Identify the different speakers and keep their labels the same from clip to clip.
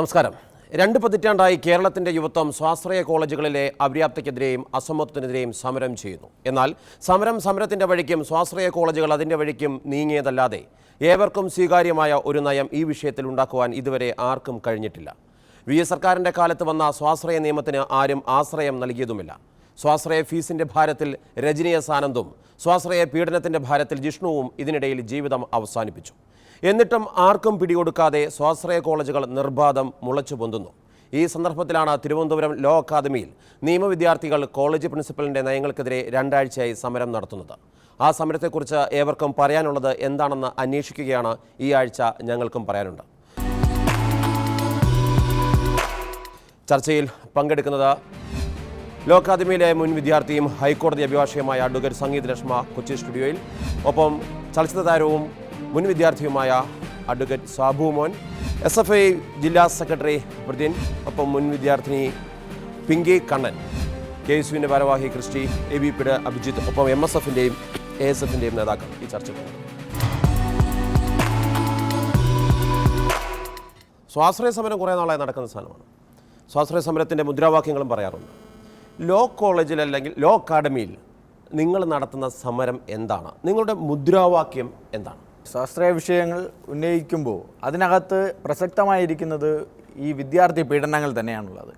Speaker 1: നമസ്കാരം. രണ്ട് പതിറ്റാണ്ടായി കേരളത്തിന്റെ യുവത്വം സ്വാശ്രയ കോളേജുകളിലെ അപര്യാപ്തയ്ക്കെതിരെയും അസമത്വത്തിനെതിരെയും സമരം ചെയ്യുന്നു. എന്നാൽ സമരം സമരത്തിന്റെ വഴിക്കും സ്വാശ്രയ കോളേജുകൾ അതിന്റെ വഴിക്കും നീങ്ങിയതല്ലാതെ ഏവർക്കും സ്വീകാര്യമായ ഒരു നയം ഈ വിഷയത്തിൽ ഉണ്ടാക്കുവാൻ ഇതുവരെ ആർക്കും കഴിഞ്ഞിട്ടില്ല. വി എസ് സർക്കാരിന്റെ കാലത്ത് വന്ന സ്വാശ്രയ നിയമത്തിന് ആരും ആശ്രയം നൽകിയതുമില്ല. സ്വാശ്രയ ഫീസിന്റെ ഭാരത്തിൽ രജനീയ സാനന്ദും സ്വാശ്രയ പീഡനത്തിന്റെ ഭാരത്തിൽ ജിഷ്ണുവും ഇതിനിടയിൽ ജീവിതം അവസാനിപ്പിച്ചു. എന്നിട്ടും ആർക്കും പിടികൊടുക്കാതെ സ്വാശ്രയ കോളേജുകൾ നിർബാധം മുളച്ചു പൊന്തുന്നു. ഈ സന്ദർഭത്തിലാണ് തിരുവനന്തപുരം ലോ അക്കാദമിയിൽ നിയമവിദ്യാർത്ഥികൾ കോളേജ് പ്രിൻസിപ്പലിന്റെ നയങ്ങൾക്കെതിരെ രണ്ടാഴ്ചയായി സമരം നടത്തുന്നത്. ആ സമരത്തെക്കുറിച്ച് ഏവർക്കും പറയാനുള്ളത് എന്താണെന്ന് അന്വേഷിക്കുകയാണ് ഈ ആഴ്ച ഞങ്ങൾക്കും പറയാനുണ്ട്. ചർച്ചയിൽ പങ്കെടുക്കുന്നത് ലോ അക്കാദമിയിലെ മുൻ വിദ്യാർത്ഥിയും ഹൈക്കോടതി അഭിഭാഷകയുമായ അഡ്വക്കേറ്റ് സംഗീത് ലക്ഷ്മ കൊച്ചി സ്റ്റുഡിയോയിൽ. ഒപ്പം ചലച്ചിത്ര താരവും മുൻ വിദ്യാർത്ഥിയുമായ advocate Sabu Mon S F I ജില്ലാ സെക്രട്ടറി പ്രതിൻ ഒപ്പം മുൻ വിദ്യാർത്ഥിനി പിങ്കി കണ്ണൻ കെ എസ് യുവിന്റെ ഭാരവാഹി ക്രിസ്റ്റി എ ബി പിയുടെ അഭിജിത്ത് ഒപ്പം എം എസ് എഫിന്റെയും എ എസ് എഫിന്റെയും നേതാക്കൾ ഈ ചർച്ചയ്ക്ക് സ്വാശ്രയ സമരം കുറേ നാളായി നടക്കുന്ന സാധനമാണ് സ്വാശ്രയ സമരത്തിന്റെ മുദ്രാവാക്യങ്ങളും പറയാറുണ്ട്. ലോ കോളേജിൽ അല്ലെങ്കിൽ ലോ അക്കാഡമിയിൽ നിങ്ങൾ നടത്തുന്ന സമരം എന്താണ്? നിങ്ങളുടെ മുദ്രാവാക്യം എന്താണ്?
Speaker 2: സ്വാശ്രയ വിഷയങ്ങൾ ഉന്നയിക്കുമ്പോൾ അതിനകത്ത് പ്രസക്തമായിരിക്കുന്നത് ഈ വിദ്യാർത്ഥി പീഡനങ്ങൾ തന്നെയാണുള്ളത്.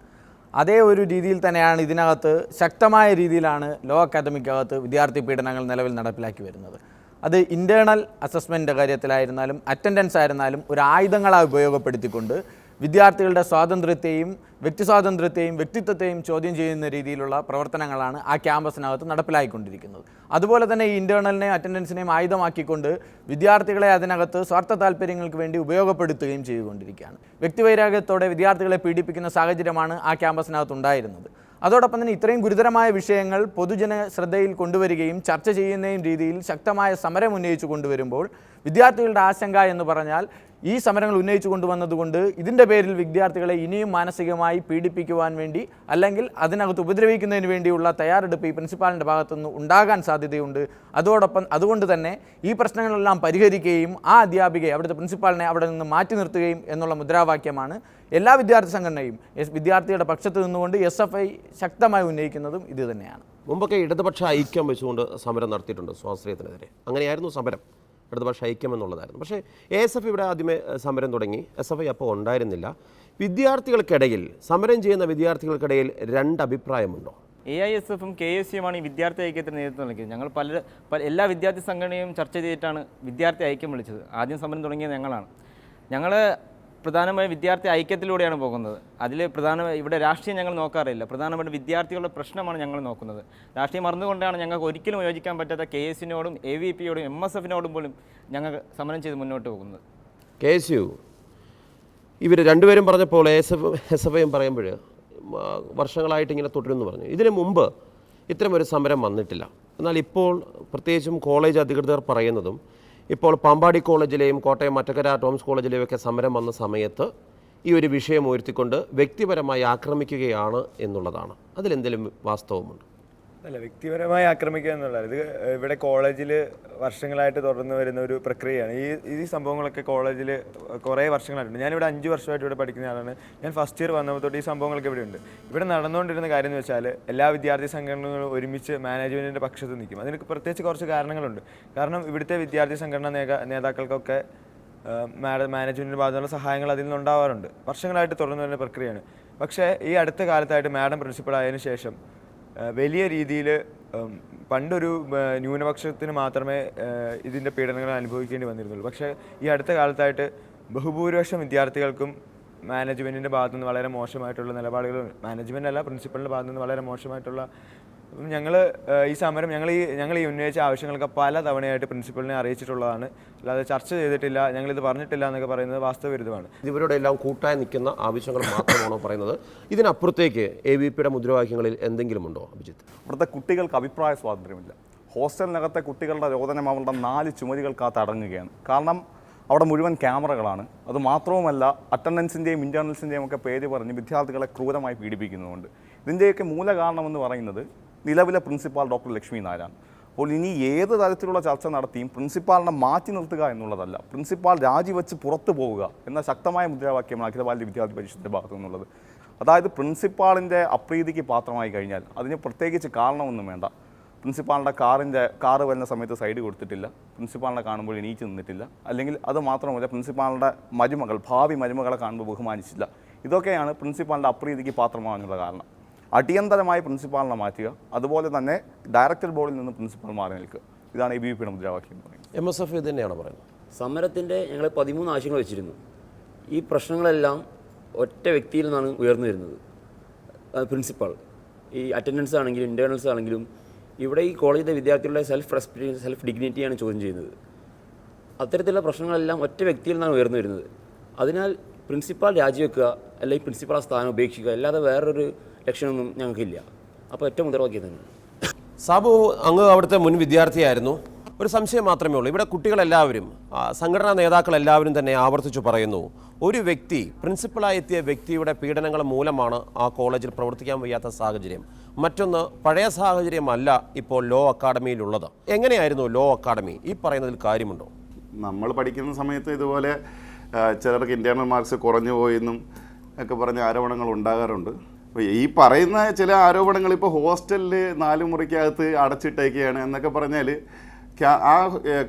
Speaker 2: അതേ ഒരു രീതിയിൽ തന്നെയാണ് ഇതിനകത്ത് ശക്തമായ രീതിയിലാണ് ലോ അക്കാദമിക്കകത്ത് വിദ്യാർത്ഥി പീഡനങ്ങൾ നിലവിൽ നടപ്പിലാക്കി വരുന്നത്. അത് ഇന്റേർണൽ അസസ്മെന്റ് കാര്യത്തിലായിരുന്നാലും അറ്റൻഡൻസ് ആയിരുന്നാലും ഒരു ആയുധങ്ങളായി ഉപയോഗപ്പെടുത്തിക്കൊണ്ട് വിദ്യാർത്ഥികളുടെ സ്വാതന്ത്ര്യത്തെയും വ്യക്തി സ്വാതന്ത്ര്യത്തെയും വ്യക്തിത്വത്തെയും ചോദ്യം ചെയ്യുന്ന രീതിയിലുള്ള പ്രവർത്തനങ്ങളാണ് ആ ക്യാമ്പസിനകത്ത് നടപ്പിലായിക്കൊണ്ടിരിക്കുന്നത്. അതുപോലെ തന്നെ ഈ ഇന്റേർണലിനെയും അറ്റൻഡൻസിനെയും ആയുധമാക്കിക്കൊണ്ട് വിദ്യാർത്ഥികളെ അതിനകത്ത് സ്വാർത്ഥ താല്പര്യങ്ങൾക്ക് വേണ്ടി ഉപയോഗപ്പെടുത്തുകയും ചെയ്തുകൊണ്ടിരിക്കുകയാണ്. വ്യക്തിവൈരാഗ്യത്തോടെ വിദ്യാർത്ഥികളെ പീഡിപ്പിക്കുന്ന സാഹചര്യമാണ് ആ ക്യാമ്പസിനകത്ത് ഉണ്ടായിരുന്നത്. അതോടൊപ്പം തന്നെ ഇത്രയും ഗുരുതരമായ വിഷയങ്ങൾ പൊതുജന ശ്രദ്ധയിൽ കൊണ്ടുവരികയും ചർച്ച ചെയ്യുന്നതും രീതിയിൽ ശക്തമായ സമരം ഉന്നയിച്ചു കൊണ്ടുവരുമ്പോൾ വിദ്യാർത്ഥികളുടെ ആശങ്ക എന്ന് പറഞ്ഞാൽ ഈ സമരങ്ങൾ ഉന്നയിച്ചു കൊണ്ടുവന്നതുകൊണ്ട് ഇതിന്റെ പേരിൽ വിദ്യാർത്ഥികളെ ഇനിയും മാനസികമായി പീഡിപ്പിക്കുവാൻ വേണ്ടി അല്ലെങ്കിൽ അതിനകത്ത് ഉപദ്രവിക്കുന്നതിന് വേണ്ടിയുള്ള തയ്യാറെടുപ്പ് ഈ പ്രിൻസിപ്പാളിന്റെ ഭാഗത്തുനിന്ന് ഉണ്ടാകാൻ സാധ്യതയുണ്ട്. അതോടൊപ്പം അതുകൊണ്ട് തന്നെ ഈ പ്രശ്നങ്ങളെല്ലാം പരിഹരിക്കുകയും ആ അധ്യാപികയെ അവിടുത്തെ പ്രിൻസിപ്പാളിനെ അവിടെ നിന്ന് മാറ്റി നിർത്തുകയും എന്നുള്ള മുദ്രാവാക്യമാണ് എല്ലാ വിദ്യാർത്ഥി സംഘടനയും വിദ്യാർത്ഥിയുടെ പക്ഷത്ത് നിന്നുകൊണ്ട് എസ് എഫ് ഐ ശക്തമായി ഉന്നയിക്കുന്നതും ഇത് തന്നെയാണ്.
Speaker 1: മുമ്പൊക്കെ ഇടതുപക്ഷ ഐക്യം വെച്ചുകൊണ്ട് സമരം നടത്തിയിട്ടുണ്ട് സ്വാശ്രയത്തിനെതിരെ. അങ്ങനെയായിരുന്നു സമരം. ഇടതുപക്ഷ ഐക്യം എന്നുള്ളതായിരുന്നു. പക്ഷേ എ എസ് എഫ് ഇവിടെ ആദ്യമേ സമരം തുടങ്ങി. എസ് എഫ് ഐ അപ്പോൾ ഉണ്ടായിരുന്നില്ല. വിദ്യാർത്ഥികൾക്കിടയിൽ സമരം ചെയ്യുന്ന വിദ്യാർത്ഥികൾക്കിടയിൽ രണ്ട് അഭിപ്രായമുണ്ടോ?
Speaker 3: എ ഐ എസ് എഫും കെ എസ് സിയുമാണ് ഈ വിദ്യാർത്ഥി ഐക്യത്തിന് നേതൃത്വം നൽകിയത്. ഞങ്ങൾ പല പല- എല്ലാ വിദ്യാർത്ഥി സംഘടനയും ചർച്ച ചെയ്തിട്ടാണ് വിദ്യാർത്ഥി ഐക്യം വിളിച്ചത്. ആദ്യം സമരം തുടങ്ങിയത് ഞങ്ങളാണ്. ഞങ്ങൾ പ്രധാനമായും വിദ്യാർത്ഥി ഐക്യത്തിലൂടെയാണ് പോകുന്നത്. അതിൽ പ്രധാന ഇവിടെ രാഷ്ട്രീയം ഞങ്ങൾ നോക്കാറില്ല. പ്രധാനമായിട്ട് വിദ്യാർത്ഥികളുടെ പ്രശ്നമാണ് ഞങ്ങൾ നോക്കുന്നത്. രാഷ്ട്രീയം മറന്നുകൊണ്ടാണ് ഞങ്ങൾക്ക് ഒരിക്കലും യോജിക്കാൻ പറ്റാത്ത കെ എസിനോടും എ വി പിയോടും എം എസ് എഫിനോടും പോലും ഞങ്ങൾ സമരം ചെയ്ത് മുന്നോട്ട് പോകുന്നത്.
Speaker 1: കെ എസ് യു ഇവർ രണ്ടുപേരും പറഞ്ഞപ്പോൾ എസ് എഫ് എസ് എഫ് ഐയും പറയുമ്പോൾ വർഷങ്ങളായിട്ട് ഇങ്ങനെ തുടരുമെന്ന് പറഞ്ഞു. ഇതിനു മുമ്പ് ഒരു സമരം വന്നിട്ടില്ല. എന്നാൽ ഇപ്പോൾ പ്രത്യേകിച്ചും കോളേജ് അധികൃതർ പറയുന്നതും ഇപ്പോൾ പാമ്പാടി കോളേജിലെയും കോട്ടയം മറ്റക്കര ടോംസ് കോളേജിലെയും ഒക്കെ സമരം വന്ന സമയത്ത് ഈ ഒരു വിഷയം ഉയർത്തിക്കൊണ്ട് വ്യക്തിപരമായി ആക്രമിക്കുകയാണ് എന്നുള്ളതാണ്. അതിലെന്തെങ്കിലും വാസ്തവമുണ്ട്?
Speaker 4: അല്ല വ്യക്തിപരമായി ആക്രമിക്കുക എന്നുള്ളത് ഇത് ഇവിടെ കോളേജിൽ വർഷങ്ങളായിട്ട് തുടർന്ന് വരുന്ന ഒരു പ്രക്രിയയാണ്. ഈ ഈ സംഭവങ്ങളൊക്കെ കോളേജിൽ കുറേ വർഷങ്ങളായിട്ടുണ്ട്. ഞാനിവിടെ അഞ്ച് വർഷമായിട്ട് ഇവിടെ പഠിക്കുന്ന ആളാണ്. ഞാൻ ഫസ്റ്റ് ഇയർ വന്നപ്പോൾ തൊട്ട് ഈ സംഭവങ്ങളൊക്കെ ഇവിടെ ഉണ്ട്. ഇവിടെ നടന്നുകൊണ്ടിരുന്ന കാര്യം എന്ന് വെച്ചാൽ എല്ലാ വിദ്യാർത്ഥി സംഘടനകളും ഒരുമിച്ച് മാനേജ്മെന്റിന്റെ പക്ഷത്ത് നിൽക്കും. അതിന് പ്രത്യേകിച്ച് കുറച്ച് കാരണങ്ങളുണ്ട്. കാരണം ഇവിടുത്തെ വിദ്യാർത്ഥി സംഘടനാ നേതാ നേതാക്കൾക്കൊക്കെ മാനേജ്മെന്റിന്റെ ഭാഗത്തുള്ള സഹായങ്ങൾ അതിൽ നിന്നുണ്ടാവാറുണ്ട് വർഷങ്ങളായിട്ട് തുടർന്നു വരുന്ന പ്രക്രിയയാണ്. പക്ഷേ ഈ അടുത്ത കാലത്തായിട്ട് മാഡം പ്രിൻസിപ്പൾ ആയതിനു ശേഷം വലിയ രീതിയിൽ പണ്ടൊരു ന്യൂനപക്ഷത്തിന് മാത്രമേ ഇതിന്റെ പീഡനങ്ങൾ അനുഭവിക്കേണ്ടി വന്നിരുന്നുള്ളൂ. പക്ഷേ ഈ അടുത്ത കാലത്തായിട്ട് ബഹുഭൂരിപക്ഷം വിദ്യാർത്ഥികൾക്കും മാനേജ്മെന്റിന്റെ ഭാഗത്തുനിന്ന് വളരെ മോശമായിട്ടുള്ള നിലപാടുകൾ മാനേജ്മെന്റ് അല്ല പ്രിൻസിപ്പളിന്റെ ഭാഗത്തുനിന്ന് വളരെ മോശമായിട്ടുള്ള ഞങ്ങൾ ഈ സമരം ഞങ്ങൾ ഈ ഞങ്ങൾ ഈ ഉന്നയിച്ച ആവശ്യങ്ങളൊക്കെ പല തവണയായിട്ട് പ്രിൻസിപ്പലിനെ അറിയിച്ചിട്ടുള്ളതാണ്. അല്ലാതെ ചർച്ച ചെയ്തിട്ടില്ല ഞങ്ങളിത് പറഞ്ഞിട്ടില്ല എന്നൊക്കെ പറയുന്നത് വാസ്തവവിരുദ്ധമാണ്.
Speaker 1: ഇവരുടെ എല്ലാം കൂട്ടായി നിൽക്കുന്ന ആവശ്യങ്ങൾ മാത്രമാണോ പറയുന്നത്? ഇതിനപ്പുറത്തേക്ക് എ ബി പിയുടെ മുദ്രാവാക്യങ്ങളിൽ എന്തെങ്കിലും ഉണ്ടോ അഭിജിത്ത്?
Speaker 5: ഇവിടുത്തെ കുട്ടികൾക്ക് അഭിപ്രായ സ്വാതന്ത്ര്യമില്ല. ഹോസ്റ്റലിനകത്തെ കുട്ടികളുടെ രോദനം അവരുടെ നാല് ചുമതികൾക്കകത്ത് അടങ്ങുകയാണ്. കാരണം അവിടെ മുഴുവൻ ക്യാമറകളാണ്. അത് മാത്രവുമല്ല അറ്റൻഡൻസിന്റെയും ഇന്റേർണൽസിന്റെയും ഒക്കെ പേര് പറഞ്ഞ് വിദ്യാർത്ഥികളെ ക്രൂരമായി പീഡിപ്പിക്കുന്നുമുണ്ട് ഇതിന്റെയൊക്കെ മൂല കാരണമെന്ന് പറയുന്നത് നിലവിലെ പ്രിൻസിപ്പാൾ ഡോക്ടർ ലക്ഷ്മി നാരായൺ അപ്പോൾ ഇനി ഏത് തരത്തിലുള്ള ചർച്ച നടത്തിയും പ്രിൻസിപ്പാളിനെ മാറ്റി നിർത്തുക എന്നുള്ളതല്ല. പ്രിൻസിപ്പാൾ രാജിവെച്ച് പുറത്തു പോവുക എന്ന ശക്തമായ മുദ്രാവാക്യമാണ് അഖില ബാലി വിദ്യാർത്ഥി പരിഷത്തിന്റെ ഭാഗത്തു നിന്നുള്ളത് അതായത് പ്രിൻസിപ്പാളിന്റെ അപ്രീതിക്ക് പാത്രമായി കഴിഞ്ഞാൽ അതിന് പ്രത്യേകിച്ച് കാരണമൊന്നും വേണ്ട. പ്രിൻസിപ്പാളിന്റെ കാറിന്റെ കാറ് വരുന്ന സമയത്ത് സൈഡ് കൊടുത്തിട്ടില്ല. പ്രിൻസിപ്പാളിനെ കാണുമ്പോൾ എണീച്ച് നിന്നിട്ടില്ല. അല്ലെങ്കിൽ അത് മാത്രമല്ല പ്രിൻസിപ്പാളിന്റെ മരുമകൾ ഭാവി മരുമകളെ കാണുമ്പോൾ ബഹുമാനിച്ചില്ല ഇതൊക്കെയാണ് പ്രിൻസിപ്പാളിന്റെ അപ്രീതിക്ക് പാത്രമാകാനുള്ള കാരണം. അടിയന്തരമായി പ്രിൻസിപ്പാളിനെ മാറ്റുക അതുപോലെ തന്നെ ഡയറക്ടർ ബോർഡിൽ നിന്ന് പ്രിൻസിപ്പാൾ മാറി നിൽക്കുക. ഇതാണ് എ ബി വി പിയുടെ മുദ്രാവാക്യം എന്ന് പറയുന്നത്.
Speaker 1: എം എസ് എഫ് ഇത് തന്നെയാണ് പറയുന്നത്?
Speaker 6: സമരത്തിന്റെ ഞങ്ങൾ പതിമൂന്ന് ആവശ്യങ്ങൾ വെച്ചിരുന്നു. ഈ പ്രശ്നങ്ങളെല്ലാം ഒറ്റ വ്യക്തിയിൽ നിന്നാണ് ഉയർന്നു വരുന്നത്. പ്രിൻസിപ്പാൾ. ഈ അറ്റൻഡൻസ് ആണെങ്കിലും ഇന്റേർണൽസ് ആണെങ്കിലും ഇവിടെ ഈ കോളേജിലെ വിദ്യാർത്ഥികളുടെ സെൽഫ് റെസ്പെക്ട് സെൽഫ് ഡിഗ്നിറ്റിയാണ് ചോദ്യം ചെയ്യുന്നത്. അത്തരത്തിലുള്ള പ്രശ്നങ്ങളെല്ലാം ഒറ്റ വ്യക്തിയിൽ നിന്നാണ് ഉയർന്നു വരുന്നത്. അതിനാൽ പ്രിൻസിപ്പാൾ രാജിവെക്കുക അല്ലെങ്കിൽ പ്രിൻസിപ്പാൾ സ്ഥാനം ഉപേക്ഷിക്കുക അല്ലാതെ വേറൊരു ലക്ഷണമൊന്നും ഞങ്ങൾക്കില്ല. അപ്പോൾ ഏറ്റവും മുതലാക്കി തന്നെ
Speaker 1: സാബു അങ്ങ് അവിടുത്തെ മുൻ വിദ്യാർത്ഥിയായിരുന്നു. ഒരു സംശയം മാത്രമേ ഉള്ളൂ. ഇവിടെ കുട്ടികളെല്ലാവരും സംഘടനാ സംഘടനാ നേതാക്കളെല്ലാവരും തന്നെ ആവർത്തിച്ചു പറയുന്നു. ഒരു വ്യക്തി പ്രിൻസിപ്പളായി എത്തിയ വ്യക്തിയുടെ പീഡനങ്ങൾ മൂലമാണ് ആ കോളേജിൽ പ്രവർത്തിക്കാൻ വയ്യാത്ത സാഹചര്യം. മറ്റൊന്ന് പഴയ സാഹചര്യമല്ല ഇപ്പോൾ ലോ അക്കാഡമിയിലുള്ളത്. എങ്ങനെയായിരുന്നു ലോ അക്കാഡമി? ഈ പറയുന്നതിൽ കാര്യമുണ്ടോ?
Speaker 7: നമ്മൾ പഠിക്കുന്ന സമയത്ത് ഇതുപോലെ ചിലർക്ക് ഇന്റേർണൽ മാർക്സ് കുറഞ്ഞു പോയെന്നും ഒക്കെ പറഞ്ഞ ആരോപണങ്ങൾ ഉണ്ടാകാറുണ്ട്. അപ്പോൾ ഈ പറയുന്ന ചില ആരോപണങ്ങൾ ഇപ്പോൾ ഹോസ്റ്റലിൽ നാല് മുറിക്കകത്ത് അടച്ചിട്ടേക്കുകയാണ് എന്നൊക്കെ പറഞ്ഞാൽ ആ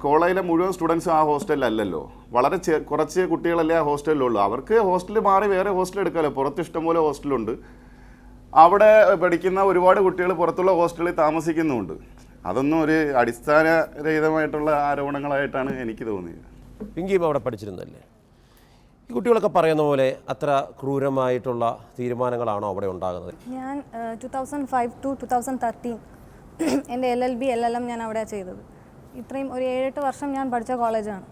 Speaker 7: കോളേജിലെ മുഴുവൻ സ്റ്റുഡൻസ് ആ ഹോസ്റ്റലിലല്ലല്ലോ. വളരെ ചെ കുറച്ച് കുട്ടികളല്ലേ ആ ഹോസ്റ്റലിലുള്ളൂ. അവർക്ക് ഹോസ്റ്റലിൽ മാറി വേറെ ഹോസ്റ്റൽ എടുക്കാമല്ലോ പുറത്ത് ഇഷ്ടംപോലെ ഹോസ്റ്റലുണ്ട്. അവിടെ പഠിക്കുന്ന ഒരുപാട് കുട്ടികൾ പുറത്തുള്ള ഹോസ്റ്റലിൽ താമസിക്കുന്നുമുണ്ട്. അതൊന്നും ഒരു അടിസ്ഥാനരഹിതമായിട്ടുള്ള ആരോപണങ്ങളായിട്ടാണ് എനിക്ക് തോന്നിയത്.
Speaker 1: പിങ്കിയും അവിടെ പഠിച്ചിരുന്നല്ലേ ഈ കുട്ടികളൊക്കെ പറയുന്ന പോലെ അത്ര ക്രൂരമായിട്ടുള്ള തീരുമാനങ്ങളാണോ അവിടെ ഉണ്ടാകുന്നത്?
Speaker 8: ഞാൻ two thousand five to two thousand thirteen എന്റെ L L B L L M ഞാൻ അവിടെ ചെയ്തത്. ഇത്രയും ഒരു ഏഴെട്ട് വർഷം ഞാൻ പഠിച്ച കോളേജാണ്.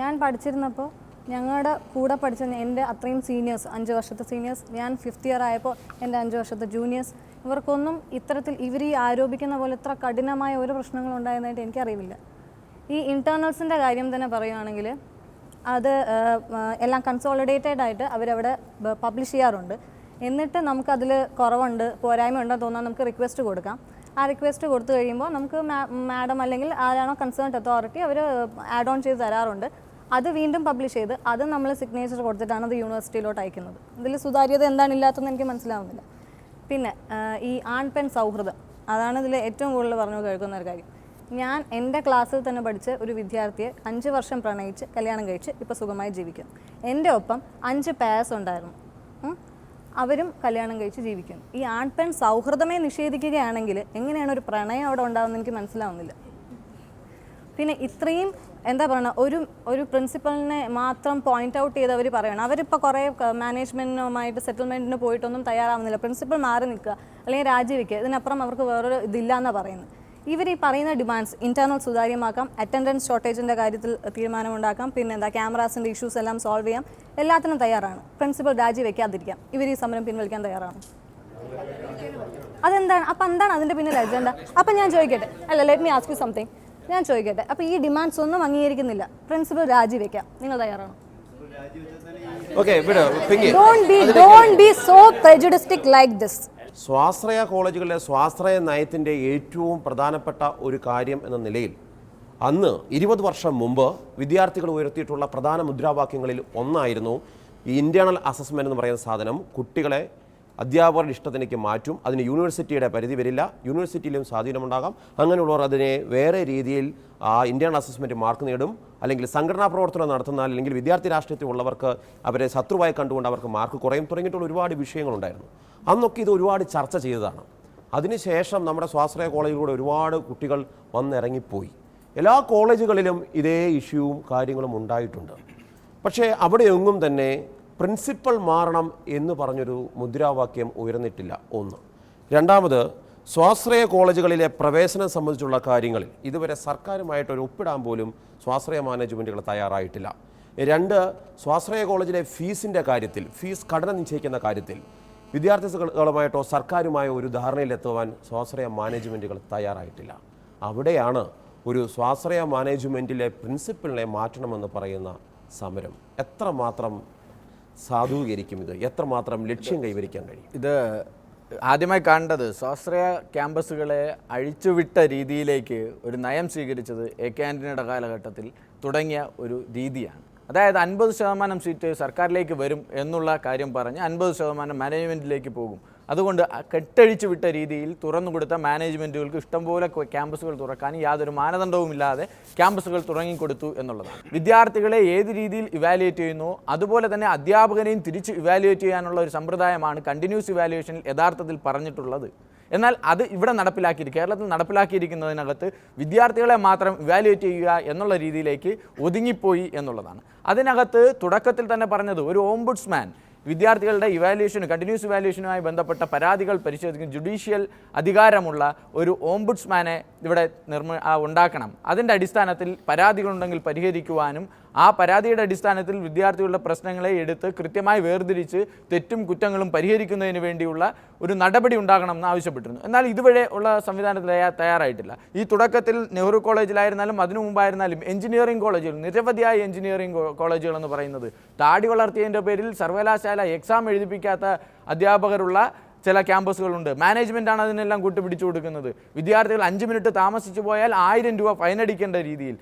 Speaker 8: ഞാൻ പഠിച്ചിരുന്നപ്പോൾ ഞങ്ങളുടെ കൂടെ പഠിച്ച എന്റെ അത്രയും സീനിയേഴ്സ് അഞ്ച് വർഷത്തെ സീനിയേഴ്സ് ഞാൻ ഫിഫ്ത്ത് ഇയർ ആയപ്പോൾ എന്റെ അഞ്ച് വർഷത്തെ ജൂനിയേഴ്സ് ഇവർക്കൊന്നും ഇത്തരത്തിൽ ഇവർ ഈ ആരോപിക്കുന്ന പോലെ ഇത്ര കഠിനമായ ഒരു പ്രശ്നങ്ങളുണ്ടായതായിട്ട് എനിക്കറിയില്ല ഈ ഇന്റേർണൽസിന്റെ കാര്യം തന്നെ പറയുകയാണെങ്കിൽ അത് എല്ലാം കൺസോളിഡേറ്റഡ് ആയിട്ട് അവരവിടെ പബ്ലിഷ് ചെയ്യാറുണ്ട്. എന്നിട്ട് നമുക്കതിൽ കുറവുണ്ട് പോരായ്മ ഉണ്ടെന്ന് തോന്നാൻ നമുക്ക് റിക്വസ്റ്റ് കൊടുക്കാം. ആ റിക്വസ്റ്റ് കൊടുത്തു കഴിയുമ്പോൾ നമുക്ക് മാഡം അല്ലെങ്കിൽ ആരാണോ കൺസേൺഡ് അതോറിറ്റി അവർ ആഡ് ഓൺ ചെയ്ത് തരാറുണ്ട്. അത് വീണ്ടും പബ്ലിഷ് ചെയ്ത് അത് നമ്മൾ സിഗ്നേച്ചർ കൊടുത്തിട്ടാണ് അത് യൂണിവേഴ്സിറ്റിയിലോട്ട് അയക്കുന്നത്. ഇതിൽ സുതാര്യത എന്താണ് ഇല്ലാത്തതെന്ന് എനിക്ക് മനസ്സിലാവുന്നില്ല. പിന്നെ ഈ ആൺ പെൺ സൗഹൃദം. അതാണ് ഇതിൽ ഏറ്റവും കൂടുതൽ പറഞ്ഞു കേൾക്കുന്ന ഒരു കാര്യം. ഞാൻ എന്റെ ക്ലാസ്സിൽ തന്നെ പഠിച്ച ഒരു വിദ്യാർത്ഥിയെ അഞ്ച് വർഷം പ്രണയിച്ച് കല്യാണം കഴിച്ച് ഇപ്പോൾ സുഖമായി ജീവിക്കുന്നു. എന്റെ ഒപ്പം അഞ്ച് പേഴ്സ് ഉണ്ടായിരുന്നു. അവരും കല്യാണം കഴിച്ച് ജീവിക്കുന്നു. ഈ ആൺപെൺ സൗഹൃദമേ നിഷേധിക്കുകയാണെങ്കിൽ എങ്ങനെയാണ് ഒരു പ്രണയം അവിടെ ഉണ്ടാകുന്നത് എനിക്ക് മനസ്സിലാവുന്നില്ല. പിന്നെ ഇത്രയും എന്താ പറയുക ഒരു ഒരു പ്രിൻസിപ്പലിനെ മാത്രം പോയിന്റ് ഔട്ട് ചെയ്ത് അവർ പറയണം. അവരിപ്പോൾ കുറേ മാനേജ്മെന്റിനുമായിട്ട് സെറ്റിൽമെന്റിന് പോയിട്ടൊന്നും തയ്യാറാവുന്നില്ല. പ്രിൻസിപ്പൽ മാറി നിൽക്കുക അല്ലെങ്കിൽ രാജിവെക്കുക ഇതിനപ്പുറം അവർക്ക് വേറൊരു ഇതില്ല എന്നാണ് പറയുന്നത്. ഇവർ ഈ പറയുന്ന ഡിമാൻഡ്സ് ഇന്റേണൽ സുതാര്യമാക്കാം അറ്റൻഡൻസ് ഷോർട്ടേജിന്റെ കാര്യത്തിൽ തീരുമാനമുണ്ടാക്കാം പിന്നെ എന്താ ക്യാമറാസിന്റെ ഇഷ്യൂസ് എല്ലാം സോൾവ് ചെയ്യാം എല്ലാത്തിനും തയ്യാറാണ്. പ്രിൻസിപ്പൽ രാജിവെക്കാതിരിക്കാം ഇവർ ഈ സമരം പിൻവലിക്കാൻ തയ്യാറാണ്. അതെന്താണ്? അപ്പം എന്താണ് അതിന്റെ പിന്നിൽ അജണ്ട അപ്പം ഞാൻ ചോദിക്കട്ടെ. അല്ല let me ask you something ഞാൻ ചോദിക്കട്ടെ. അപ്പോൾ ഈ ഡിമാൻഡ്സ് ഒന്നും അംഗീകരിക്കുന്നില്ല. പ്രിൻസിപ്പൽ രാജിവെക്കാം നിങ്ങൾ തയ്യാറാണോ? Don't be don't be so prejudistic like this
Speaker 1: സ്വാശ്രയ കോളേജുകളിലെ സ്വാശ്രയ നയത്തിന്റെ ഏറ്റവും പ്രധാനപ്പെട്ട ഒരു കാര്യം എന്ന നിലയിൽ അന്ന് ഇരുപത് വർഷം മുമ്പ് വിദ്യാർത്ഥികൾ ഉയർത്തിയിട്ടുള്ള പ്രധാന മുദ്രാവാക്യങ്ങളിൽ ഒന്നായിരുന്നു ഈ ഇന്റേണൽ അസസ്മെന്റ് എന്ന് പറയുന്ന സാധനം. കുട്ടികളെ അധ്യാപകരുടെ ഇഷ്ടത്തിനേക്ക് മാറ്റും. അതിന് യൂണിവേഴ്സിറ്റിയുടെ പരിധി വരില്ല. യൂണിവേഴ്സിറ്റിയിലും സ്വാധീനമുണ്ടാകാം. അങ്ങനെയുള്ളവർ അതിനെ വേറെ രീതിയിൽ ഇന്ത്യൻ അസസ്മെന്റ് മാർക്ക് നേടും. അല്ലെങ്കിൽ സംഘടനാ പ്രവർത്തനം നടത്തുന്ന അല്ലെങ്കിൽ വിദ്യാർത്ഥി രാഷ്ട്രീയത്തിൽ ഉള്ളവർക്ക് അവരെ ശത്രുവായി കണ്ടുകൊണ്ട് അവർക്ക് മാർക്ക് കുറയും. തുടങ്ങിയിട്ടുള്ള ഒരുപാട് വിഷയങ്ങളുണ്ടായിരുന്നു. അന്നൊക്കെ ഇത് ഒരുപാട് ചർച്ച ചെയ്തതാണ്. അതിനുശേഷം നമ്മുടെ സ്വാശ്രയ കോളേജിലൂടെ ഒരുപാട് കുട്ടികൾ വന്നിറങ്ങിപ്പോയി. എല്ലാ കോളേജുകളിലും ഇതേ ഇഷ്യൂവും കാര്യങ്ങളും ഉണ്ടായിട്ടുണ്ട്. പക്ഷേ അവിടെയൊന്നും തന്നെ പ്രിൻസിപ്പൽ മാറണം എന്ന് പറഞ്ഞൊരു മുദ്രാവാക്യം ഉയർന്നിട്ടില്ല. ഒന്ന്. രണ്ടാമത് സ്വാശ്രയ കോളേജുകളിലെ പ്രവേശനം സംബന്ധിച്ചുള്ള കാര്യങ്ങളിൽ ഇതുവരെ സർക്കാരുമായിട്ട് ഒരു ഒപ്പിടാൻ പോലും സ്വാശ്രയ മാനേജ്മെന്റുകൾ തയ്യാറായിട്ടില്ല. രണ്ട് സ്വാശ്രയ കോളേജിലെ ഫീസിന്റെ കാര്യത്തിൽ ഫീസ് ഘടന നിശ്ചയിക്കുന്ന കാര്യത്തിൽ വിദ്യാർത്ഥികളുമായിട്ടോ സർക്കാരുമായോ ഒരു ധാരണയിലെത്തുവാൻ സ്വാശ്രയ മാനേജ്മെന്റുകൾ തയ്യാറായിട്ടില്ല. അവിടെയാണ് ഒരു സ്വാശ്രയ മാനേജ്മെന്റിലെ പ്രിൻസിപ്പിളിനെ മാറ്റണമെന്ന് പറയുന്ന സമരം. എത്രമാത്രം സാധൂകരിക്കും ഇത്. എത്രമാത്രം ലക്ഷ്യം കൈവരിക്കാൻ കഴിയും?
Speaker 2: ഇത് ആദ്യമായി കണ്ടത് സ്വാശ്രയ ക്യാമ്പസുകളെ അഴിച്ചുവിട്ട രീതിയിലേക്ക് ഒരു നയം സ്വീകരിച്ചത് എ കെ ആന്റണിയുടെ കാലഘട്ടത്തിൽ തുടങ്ങിയ ഒരു രീതിയാണ്. അതായത് അൻപത് ശതമാനം സീറ്റ് സർക്കാരിലേക്ക് വരും എന്നുള്ള കാര്യം പറഞ്ഞ് അൻപത് ശതമാനം മാനേജ്മെന്റിലേക്ക് പോകും. അതുകൊണ്ട് കെട്ടഴിച്ചു വിട്ട രീതിയിൽ തുറന്നു കൊടുത്ത മാനേജ്മെന്റുകൾക്ക് ഇഷ്ടംപോലെ ക്യാമ്പസുകൾ തുറക്കാൻ യാതൊരു മാനദണ്ഡവുമില്ലാതെ ക്യാമ്പസുകൾ തുടങ്ങിക്കൊടുത്തു എന്നുള്ളതാണ്. വിദ്യാർത്ഥികളെ ഏത് രീതിയിൽ ഇവാലുവേറ്റ് ചെയ്യുന്നു അതുപോലെ തന്നെ അധ്യാപകനെയും തിരിച്ച് ഇവാലുവേറ്റ് ചെയ്യാനുള്ള ഒരു സമ്പ്രദായമാണ് കണ്ടിന്യൂസ് ഇവാലുവേഷനിൽ യഥാർത്ഥത്തിൽ പറഞ്ഞിട്ടുള്ളത്. എന്നാൽ അത് ഇവിടെ നടപ്പിലാക്കിയിരിക്കും കേരളത്തിൽ നടപ്പിലാക്കിയിരിക്കുന്നതിനകത്ത് വിദ്യാർത്ഥികളെ മാത്രം ഇവാലുവേറ്റ് ചെയ്യുക എന്നുള്ള രീതിയിലേക്ക് ഒതുങ്ങിപ്പോയി എന്നുള്ളതാണ്. അതിനകത്ത് തുടക്കത്തിൽ തന്നെ പറഞ്ഞത് ഒരു ഓംബുഡ്സ്മാൻ വിദ്യാർത്ഥികളുടെ ഇവാലുവേഷനും കണ്ടിന്യൂസ് ഇവാലുവേഷനുമായി ബന്ധപ്പെട്ട പരാതികൾ പരിശോധിക്കുന്ന ജുഡീഷ്യൽ അധികാരമുള്ള ഒരു ഓംബുഡ്സ്മാനെ ഇവിടെ നിർമ്മ ഉണ്ടാക്കണം. അതിന്റെ അടിസ്ഥാനത്തിൽ പരാതികളുണ്ടെങ്കിൽ പരിഹരിക്കുവാനും ആ പരാതിയുടെ അടിസ്ഥാനത്തിൽ വിദ്യാർത്ഥികളുടെ പ്രശ്നങ്ങളെ എടുത്ത് കൃത്യമായി വേർതിരിച്ച് തെറ്റും കുറ്റങ്ങളും പരിഹരിക്കുന്നതിന് വേണ്ടിയുള്ള ഒരു നടപടി ഉണ്ടാകണമെന്ന് ആവശ്യപ്പെട്ടിരുന്നു. എന്നാൽ ഇതുവരെ ഉള്ള സംവിധാനത്തിൽ തയ്യാറായിട്ടില്ല. ഈ തുടക്കത്തിൽ നെഹ്റു കോളേജിലായിരുന്നാലും അതിനു മുമ്പായിരുന്നാലും എഞ്ചിനീയറിംഗ് കോളേജുകൾ നിരവധിയായ എഞ്ചിനീയറിംഗ് കോളേജുകൾ എന്ന് പറയുന്നത് താടി വളർത്തിയതിന്റെ പേരിൽ സർവകലാശാല എക്സാം എഴുതിപ്പിക്കാത്ത അധ്യാപകരുള്ള ചില ക്യാമ്പസുകളുണ്ട്. മാനേജ്മെന്റാണ് അതിനെല്ലാം കൂട്ടുപിടിച്ചു കൊടുക്കുന്നത്. വിദ്യാർത്ഥികൾ അഞ്ച് മിനിറ്റ് താമസിച്ചു പോയാൽ ആയിരം രൂപ ഫൈൻ അടിക്കേണ്ട രീതിയിൽ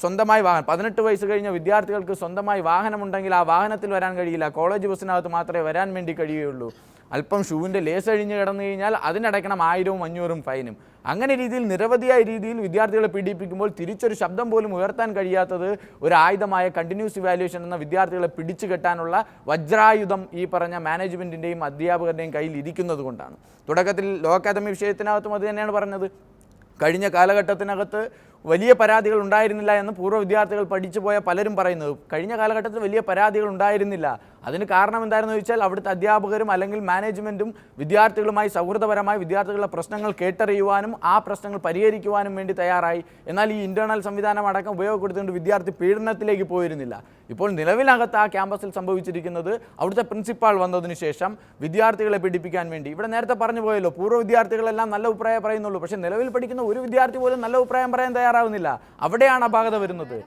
Speaker 2: സ്വന്തമായി വാഹനം. പതിനെട്ട് വയസ്സ് കഴിഞ്ഞ വിദ്യാർത്ഥികൾക്ക് സ്വന്തമായി വാഹനമുണ്ടെങ്കിൽ ആ വാഹനത്തിൽ വരാൻ കഴിയില്ല. കോളേജ് ബസ്സിനകത്ത് മാത്രമേ വരാൻ വേണ്ടി കഴിയുകയുള്ളൂ. അല്പം ഷൂവിന്റെ ലേസ് അഴിഞ്ഞ് കിടന്നു കഴിഞ്ഞാൽ അതിനടയ്ക്കണം ആയിരവും അഞ്ഞൂറും ഫൈനും. അങ്ങനെ രീതിയിൽ നിരവധിയായ രീതിയിൽ വിദ്യാർത്ഥികളെ പീഡിപ്പിക്കുമ്പോൾ തിരിച്ചൊരു ശബ്ദം പോലും ഉയർത്താൻ കഴിയാത്തത് ഒരു ആയുധമായ കണ്ടിന്യൂസ് ഇവാലുവേഷൻ എന്ന വിദ്യാർത്ഥികളെ പിടിച്ചു കെട്ടാനുള്ള വജ്രായുധം ഈ പറഞ്ഞ മാനേജ്മെന്റിന്റെയും അധ്യാപകരുടെയും കയ്യിൽ ഇരിക്കുന്നത് കൊണ്ടാണ്. തുടക്കത്തിൽ ലോ അക്കാദമി വിഷയത്തിനകത്തും അത് തന്നെയാണ് പറഞ്ഞത്. കഴിഞ്ഞ കാലഘട്ടത്തിനകത്ത് വലിയ പരാതികൾ ഉണ്ടായിരുന്നില്ല എന്ന് പൂർവ വിദ്യാർത്ഥികൾ പഠിച്ചു പോയ പലരും പറയുന്നത് കഴിഞ്ഞ കാലഘട്ടത്തിൽ വലിയ പരാതികൾ ഉണ്ടായിരുന്നില്ല. അതിന് കാരണം എന്തായിരുന്നു ചോദിച്ചാൽ അവിടുത്തെ അധ്യാപകരും അല്ലെങ്കിൽ മാനേജ്മെന്റും വിദ്യാർത്ഥികളുമായി സൗഹൃദപരമായി വിദ്യാർത്ഥികളുടെ പ്രശ്നങ്ങൾ കേട്ടറിയുവാനും ആ പ്രശ്നങ്ങൾ പരിഹരിക്കുവാനും വേണ്ടി തയ്യാറായി. എന്നാൽ ഈ ഇന്റേർണൽ സംവിധാനം അടക്കം ഉപയോഗപ്പെടുത്തുകൊണ്ട് വിദ്യാർത്ഥി പീഡനത്തിലേക്ക് പോയിരുന്നില്ല. ഇപ്പോൾ നിലവിലകത്ത് ആ ക്യാമ്പസിൽ സംഭവിച്ചിരിക്കുന്നത് അവിടുത്തെ പ്രിൻസിപ്പാൾ വന്നതിന് ശേഷം വിദ്യാർത്ഥികളെ പീഡിപ്പിക്കാൻ വേണ്ടി. ഇവിടെ നേരത്തെ പറഞ്ഞു പോയല്ലോ പൂർവ വിദ്യാർത്ഥികളെല്ലാം നല്ല അഭിപ്രായം പറയുന്നുള്ളൂ. പക്ഷേ നിലവിൽ പഠിക്കുന്ന ഒരു വിദ്യാർത്ഥി പോലും നല്ല അഭിപ്രായം പറയാൻ തയ്യാറാവുന്നില്ല. അവിടെയാണ് അപാകത വരുന്നത്.